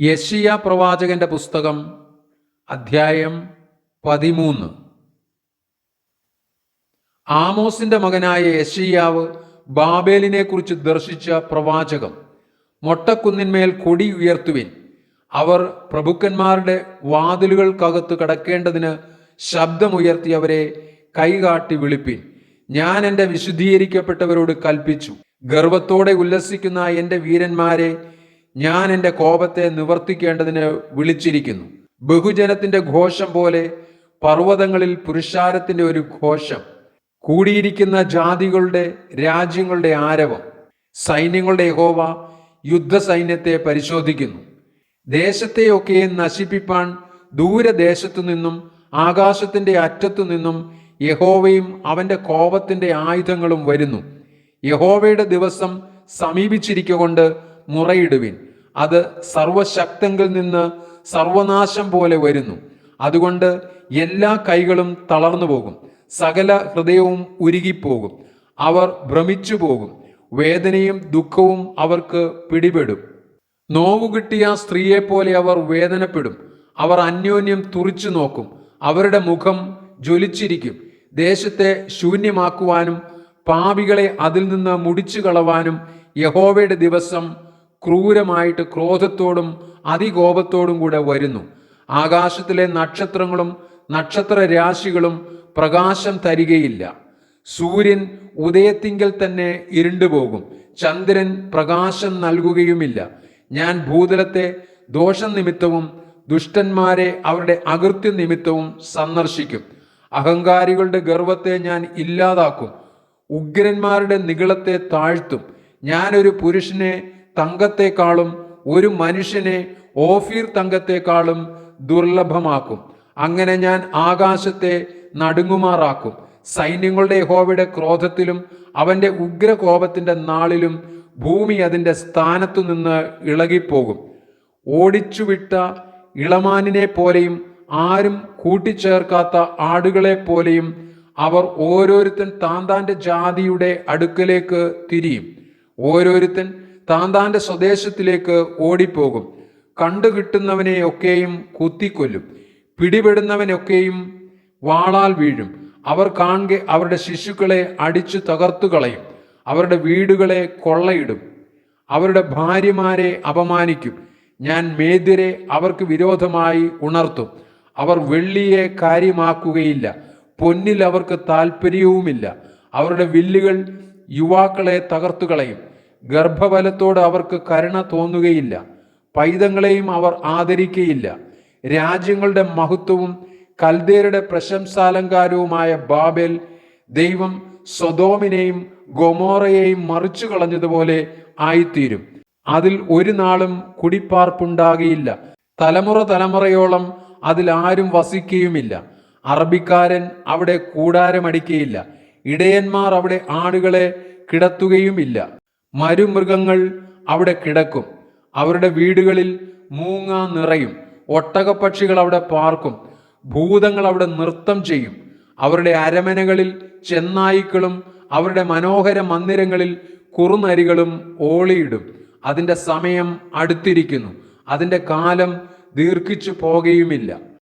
യഷിയ പ്രവാചകന്റെ പുസ്തകം അധ്യായം പതിമൂന്ന്. ആമോസിന്റെ മകനായ യഷിയാവ് ബാബേലിനെ കുറിച്ച് ദർശിച്ച പ്രവാചകം മൊട്ടക്കുന്നിന്മേൽ കൊടി ഉയർത്തുവിൻ. അവർ പ്രഭുക്കന്മാരുടെ വാതിലുകൾക്കകത്ത് കടക്കേണ്ടതിന് ശബ്ദമുയർത്തി അവരെ കൈകാട്ടി വിളിപ്പിൻ. ഞാൻ എന്റെ വിശുദ്ധീകരിക്കപ്പെട്ടവരോട് കൽപ്പിച്ചു. ഗർവത്തോടെ ഉല്ലസിക്കുന്ന എന്റെ വീരന്മാരെ ഞാൻ എന്റെ കോപത്തെ നിവർത്തിക്കേണ്ടതിന് വിളിച്ചിരിക്കുന്നു. ബഹുജനത്തിന്റെ ഘോഷം പോലെ പർവതങ്ങളിൽ പുരുഷാരത്തിന്റെ ഒരു ഘോഷം കൂടിയിരിക്കുന്ന ജാതികളുടെ രാജ്യങ്ങളുടെ ആരവം. സൈന്യങ്ങളുടെ യഹോവ യുദ്ധസൈന്യത്തെ പരിശോധിക്കുന്നു. ദേശത്തെയൊക്കെ നശിപ്പിപ്പാൻ ദൂരദേശത്തു നിന്നും ആകാശത്തിന്റെ അറ്റത്തു നിന്നും യഹോവയും അവന്റെ കോപത്തിന്റെ ആയുധങ്ങളും വരുന്നു. യഹോവയുടെ ദിവസം സമീപിച്ചിരിക്കൊണ്ട് മുറയിടുവിൻ. അത് സർവശക്തങ്കിൽ നിന്ന് സർവനാശം പോലെ വരുന്നു. അതുകൊണ്ട് എല്ലാ കൈകളും തളർന്നു പോകും. സകല ഹൃദയവും ഉരുകിപ്പോകും. അവർ ഭ്രമിച്ചു പോകും. വേദനയും ദുഃഖവും അവർക്ക് പിടിപെടും. നോവുകിട്ടിയ സ്ത്രീയെ പോലെ അവർ വേദനപ്പെടും. അവർ അന്യോന്യം തുറിച്ചു നോക്കും. അവരുടെ മുഖം ജ്വലിച്ചിരിക്കും. ദേശത്തെ ശൂന്യമാക്കുവാനും പാപികളെ അതിൽ നിന്ന് മുടിച്ചു കളവാനും യഹോവയുടെ ദിവസം ക്രൂരമായിട്ട് ക്രോധത്തോടും അതികോപത്തോടും കൂടെ വരുന്നു. ആകാശത്തിലെ നക്ഷത്രങ്ങളും നക്ഷത്ര രാശികളും പ്രകാശം തരികയില്ല. സൂര്യൻ ഉദയത്തിങ്കിൽ തന്നെ ഇരുണ്ടുപോകും. ചന്ദ്രൻ പ്രകാശം നൽകുകയുമില്ല. ഞാൻ ഭൂതലത്തെ ദോഷം നിമിത്തവും ദുഷ്ടന്മാരെ അവരുടെ അകൃത്യ നിമിത്തവും സന്ദർശിക്കും. അഹങ്കാരികളുടെ ഗർവത്തെ ഞാൻ ഇല്ലാതാക്കും. ഉഗ്രന്മാരുടെ നികളത്തെ താഴ്ത്തും. ഞാനൊരു പുരുഷനെ തങ്കത്തെക്കാളും ഒരു മനുഷ്യനെ ഓഫീർ തങ്കത്തെക്കാളും ദുർലഭമാക്കും. അങ്ങനെ ഞാൻ ആകാശത്തെ നടുങ്ങുമാറാക്കും. സൈന്യങ്ങളുടെ യഹോവയുടെ ക്രോധത്തിലും അവന്റെ ഉഗ്രകോപത്തിന്റെ നാളിലും ഭൂമി അതിന്റെ സ്ഥാനത്തു നിന്ന് ഇളകിപ്പോകും. ഓടിച്ചുവിട്ട ഇളമാനിനെ പോലെയും ആരും കൂട്ടിച്ചേർക്കാത്ത ആടുകളെ പോലെയും അവർ ഓരോരുത്തൻ താന്താന്റെ താന്റെ ജാതിയുടെ അടുക്കലേക്ക് തിരിയും. ഓരോരുത്തൻ താൻ താന്റെ സ്വദേശത്തിലേക്ക് ഓടിപ്പോകും. കണ്ടുകിട്ടുന്നവനെയൊക്കെയും കുത്തിക്കൊല്ലും. പിടിപെടുന്നവനൊക്കെയും വാളാൽ വീഴും. അവർ കാണെ അവരുടെ ശിശുക്കളെ അടിച്ചു തകർത്തു കളയും. അവരുടെ വീടുകളെ കൊള്ളയിടും. അവരുടെ ഭാര്യമാരെ അപമാനിക്കും. ഞാൻ മേദ്യരെ അവർക്ക് വിരോധമായി ഉണർത്തും. അവർ വെള്ളിയെ കാര്യമാക്കുകയില്ല. പൊന്നിൽ അവർക്ക് താല്പര്യവുമില്ല അവരുടെ വില്ലുകൾ യുവാക്കളെ തകർത്തു കളയും. ഗർഭഫലത്തോട് അവർക്ക് കരുണ തോന്നുകയില്ല. പൈതങ്ങളെയും അവർ ആദരിക്കുകയില്ല രാജ്യങ്ങളുടെ മഹത്വവും കൽദേരുടെ പ്രശംസാലങ്കാരവുമായ ബാബേൽ ദൈവം സ്വതോമിനെയും ഗൊമോറയെയും മറിച്ചു കളഞ്ഞതുപോലെ ആയിത്തീരും. അതിൽ ഒരു നാളും കുടിപ്പാർപ്പുണ്ടാകുകയില്ല തലമുറ തലമുറയോളം അതിൽ ആരും വസിക്കുകയുമില്ല അറബിക്കാരൻ അവിടെ കൂടാരമടിക്കുകയില്ല ഇടയന്മാർ അവിടെ ആടുകളെ കിടത്തുകയുമില്ല. മരുമൃഗങ്ങൾ അവിടെ കിടക്കും. അവരുടെ വീടുകളിൽ മൂങ്ങ നിറയും. ഒട്ടകപ്പക്ഷികൾ അവിടെ പാർക്കും. ഭൂതങ്ങൾ അവിടെ നൃത്തം ചെയ്യും. അവരുടെ അരമനകളിൽ ചെന്നായിക്കളും അവരുടെ മനോഹര മന്ദിരങ്ങളിൽ കുറുനരികളും ഓളിയിടും. അതിന്റെ സമയം അടുത്തിരിക്കുന്നു. അതിന്റെ കാലം ദീർഘിച്ചു പോകുകയുമില്ല.